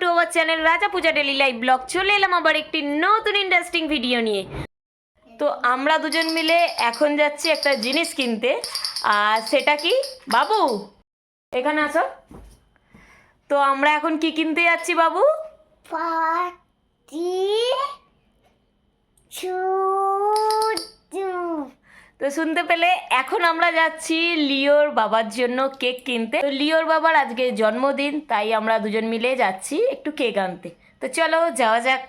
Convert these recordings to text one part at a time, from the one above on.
Two our channel Raja Puja daily live blog চলে এলাম আবার একটি নতুন ইন্টারেস্টিং ভিডিও নিয়ে। তো আমরা দুজন মিলে এখন যাচ্ছি একটা জিনিস কিনতে। আর সেটা কি? বাবু, এখানে আসো। তো আমরা এখন কি কিনতে যাচ্ছি, বাবু? ছুটু তো শুনতে পেলে এখন আমরা যাচ্ছি লিওর বাবার জন্য কেক কিনতে। তো লিওর বাবার আজকে জন্মদিন তাই আমরা দুজন মিলে যাচ্ছি একটু কেক আনতে। তো চলো যাওয়া যাক।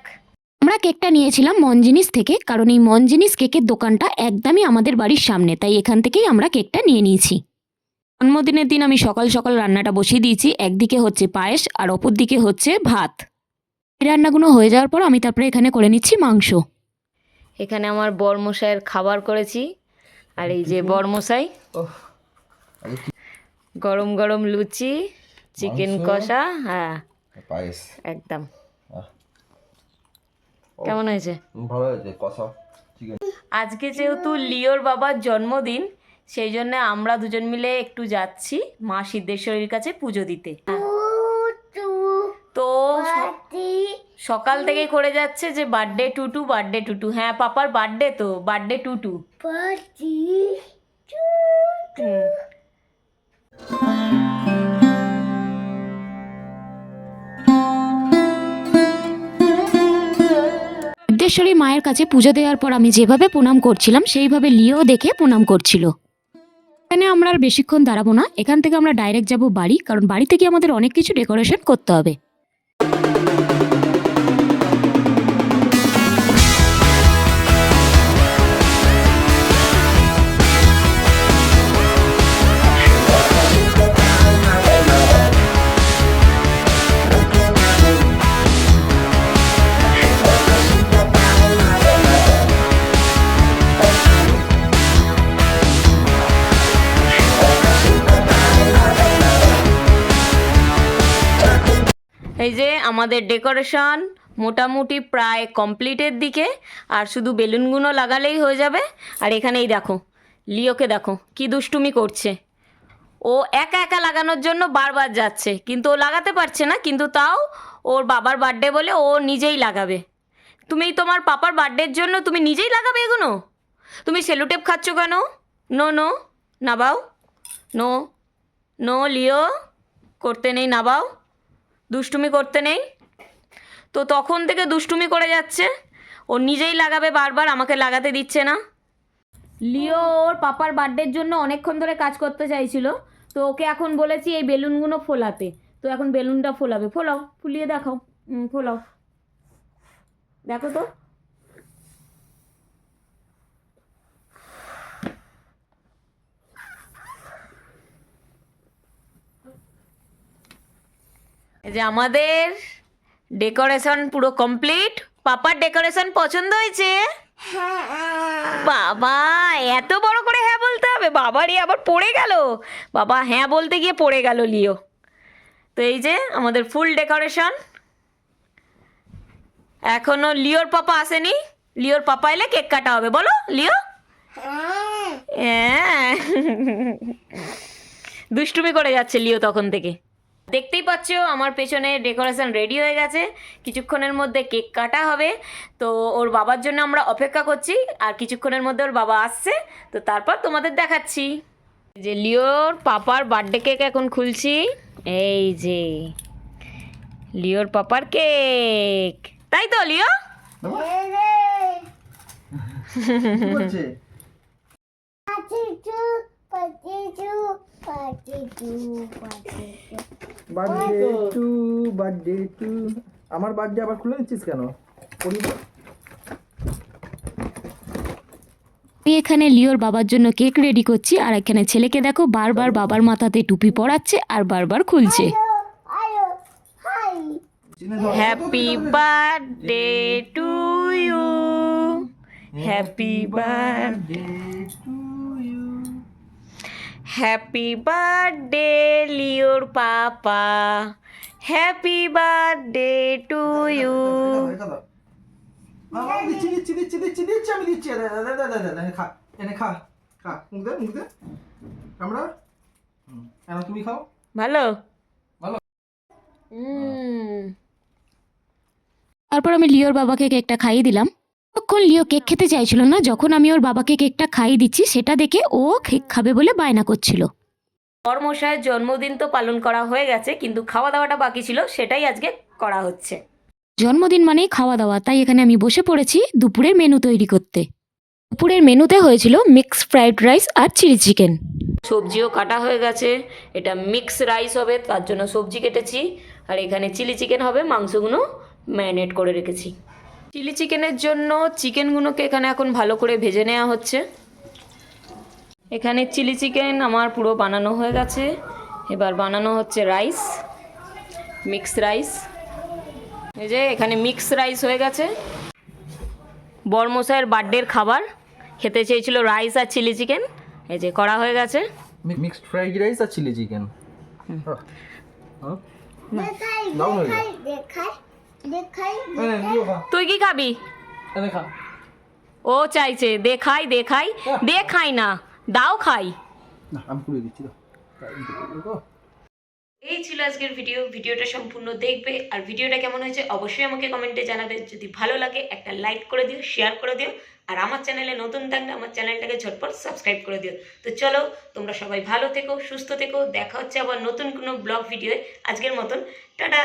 আমরা কেকটা নিয়েছিলাম মনজিনিস থেকে কারণ এই মনজিনিস কেকের দোকানটা একদমই আমাদের বাড়ির সামনে তাই এখান থেকেই আমরা কেকটা নিয়ে নিয়েছি। জন্মদিনের দিন আমি সকাল সকাল রান্নাটা বসিয়ে দিয়েছি একদিকে হচ্ছে পায়েস আর অপর দিকে হচ্ছে ভাত। এই রান্নাগুলো হয়ে যাওয়ার পর আমি তারপরে এখানে করে নিচ্ছি মাংস। এখানে আমার বরমশাইয়ের খাবার করেছি। আর এই যে বরমশাই। গরম গরম লুচি চিকেন কষা হ্যাঁ। পায়েস। একদম। কেমন হয়েছে? ভালো হয়েছে কষা আজকে যেহেতু লিওর বাবার জন্মদিন সেই জন্য আমরা দুজন মিলে একটু যাচ্ছি মা সিদ্ধেশ্বরীর কাছে পুজো দিতে। সকাল থেকে করে যাচ্ছে যে বার্থডে টুটু বার্থডে টুটু হ্যাঁ পাপার বার্থডে তো বার্থডে টুটু সিদ্ধেশ্বরী মায়ের কাছে পুজো দেওয়ার পর আমি যেভাবে প্রণাম করছিলাম, সেইভাবে লিও দেখে প্রণাম করছিল। এখানে আমরা আর বেশিক্ষণ দাঁড়াবো না। এখান থেকে আমরা ডাইরেক্ট যাব বাড়ি, কারণ বাড়ি থেকে আমাদের অনেক কিছু ডেকোরেশন করতে হবে। এই যে আমাদের ডেকোরেশন মোটামুটি প্রায় কমপ্লিটের দিকে, আর শুধু বেলুনগুলো লাগালেই হয়ে যাবে। আর এখানেই দেখো, লিওকে দেখো, কি দুষ্টুমি করছে। ও একা একা লাগানোর জন্য বারবার যাচ্ছে, কিন্তু ও লাগাতে পারছে না, কিন্তু তাও ওর বাবার বার্থডে বলে ও নিজেই লাগাবে। তুমি তোমার পাপার বার্থডের জন্য তুমি নিজেই লাগাবে এগুলো তুমি সেলুটেপ খাচ্ছ কেন? নো নো, নাবাও। নো নো, লিও, করতে নেই, নাবাও। দুষ্টুমি করতে নেই? তো তখন থেকে দুষ্টুমি করে যাচ্ছে। ও নিজেই লাগাবে বারবার, আমাকে লাগাতে দিচ্ছে না। লিও ওর পাপার বার্থডের জন্য অনেকক্ষণ ধরে কাজ করতে চাইছিল। তো ওকে এখন বলেছি এই বেলুনগুলো ফোলাতে। তো এখন বেলুনটা ফোলাবে। ফোলাও, ফুলিয়ে দেখাও। ফোলাও। দেখো তো। যে আমাদের ডেকোরেশন পুরো কমপ্লিট পাপার ডেকোরেশন পছন্দ হয়েছে? বাবা এত বড় করে হ্যাঁ বলতে হবে? বাবারই আবার পড়ে গেল। বাবা হ্যাঁ বলতে গিয়ে পড়ে গেল লিও। তো এই যে আমাদের ফুল ডেকোরেশন এখনও লিওর পাপা আসেনি। লিওর পাপা এলে কেক কাটা হবে। বলো লিও? হ্যাঁ। দুষ্টুমি করে যাচ্ছে লিও তখন থেকে। দেখতেই পাচ্ছ আমার পেছনে ডেকোরেশন রেডি হয়ে গেছে। কিছুক্ষণের মধ্যে কেক কাটা হবে। তো ওর বাবার জন্য আমরা অপেক্ষা করছি আর কিছুক্ষণের মধ্যে ওর বাবা আসছে। তো তারপর তোমাদের দেখাচ্ছি। যে লিওর পাপার বার্থডে কেক এখন খুলছি। এই যে লিওর পাপার কেক তাই তো লিও? বলছে? To to to to birthday to birthday to আমার বার্থডে আবার খুলে নিচ্ছিস কেন? আমি এখানে লিওর বাবার জন্য কেক রেডি করছি আর এখানে ছেলেকে দেখো বারবার বাবার মাথাতে টুপি পরাচ্ছে আর বারবার খুলছে। Happy birthday to you happy birthday you. Happy birthday লিওর পাপা হ্যাপি বার্থডে টু ইউ দিচ্ছি দিচ্ছি দিচ্ছি দিচ্ছি দিচ্ছি আমি দিচ্ছি দে, দে, দে, দে, দে, দে, দে, খা এনে খা খা মুখ দে মুখ দে আমরা হুম, তুমি খাও ভালো ভালো। তারপর আমি লিওর বাবাকে কেকটা খাইয়ে দিলাম। তখন লিও কেক খেতে চাইছিল না যখন আমি ওর বাবাকে কেকটা খাইয়ে দিচ্ছি সেটা দেখে ও কেক খাবে বলে বায়না করছিল। বরমশাইয়ের জন্মদিন তো পালন করা হয়ে গেছে কিন্তু খাওয়া দাওয়াটা বাকি ছিল সেটাই আজকে করা হচ্ছে। জন্মদিন মানেই খাওয়া দাওয়া তাই এখানে আমি বসে পড়েছি দুপুরের মেনু তৈরি করতে। দুপুরের মেনুতে হয়েছিল মিক্স ফ্রাইড রাইস আর চিলি চিকেন। সবজিও কাটা হয়ে গেছে এটা মিক্স রাইস হবে তার জন্য সবজি কেটেছি আর এখানে চিলি চিকেন হবে মাংসগুলো ম্যারিনেট করে রেখেছি। চিলি চিকেনের জন্য চিকেনগুলোকে এখানে এখন ভালো করে ভেজে নেওয়া হচ্ছে। এখানে চিলি চিকেন আমার পুরো বানানো হয়ে গেছে। এবার বানানো হচ্ছে রাইস মিক্স রাইস এই যে এখানে মিক্স রাইস হয়ে গেছে। বরমশাইয়ের বার্থডের খাবার। খেতে চেয়েছিল রাইস আর চিলি চিকেন এই যে করা হয়ে গেছে। মিক্সড ফ্রাইড রাইস আর চিলি চিকেন তুই কি খাবি? ও চাইছে দেখাই দেখাই। দেখাই না দাও খাই। না আমি পুড়ে দিচ্ছি দাও। এই ছিল আজকের ভিডিও। ভিডিওটা সম্পূর্ণ দেখবে। আর ভিডিওটা কেমন হয়েছে অবশ্যই আমাকে কমেন্টে জানাবে। যদি ভালো লাগে একটা লাইক করে দিও শেয়ার করে দিও। আর আমার চ্যানেলে নতুন থাকলে আমার চ্যানেলটাকে ঝটপট সাবস্ক্রাইব করে দিও। তো চলো তোমরা সবাই ভালো থেকো সুস্থ থেকো। দেখা হচ্ছে আবার নতুন কোনো ব্লগ ভিডিওয়ে। আজকের মতন টাটা!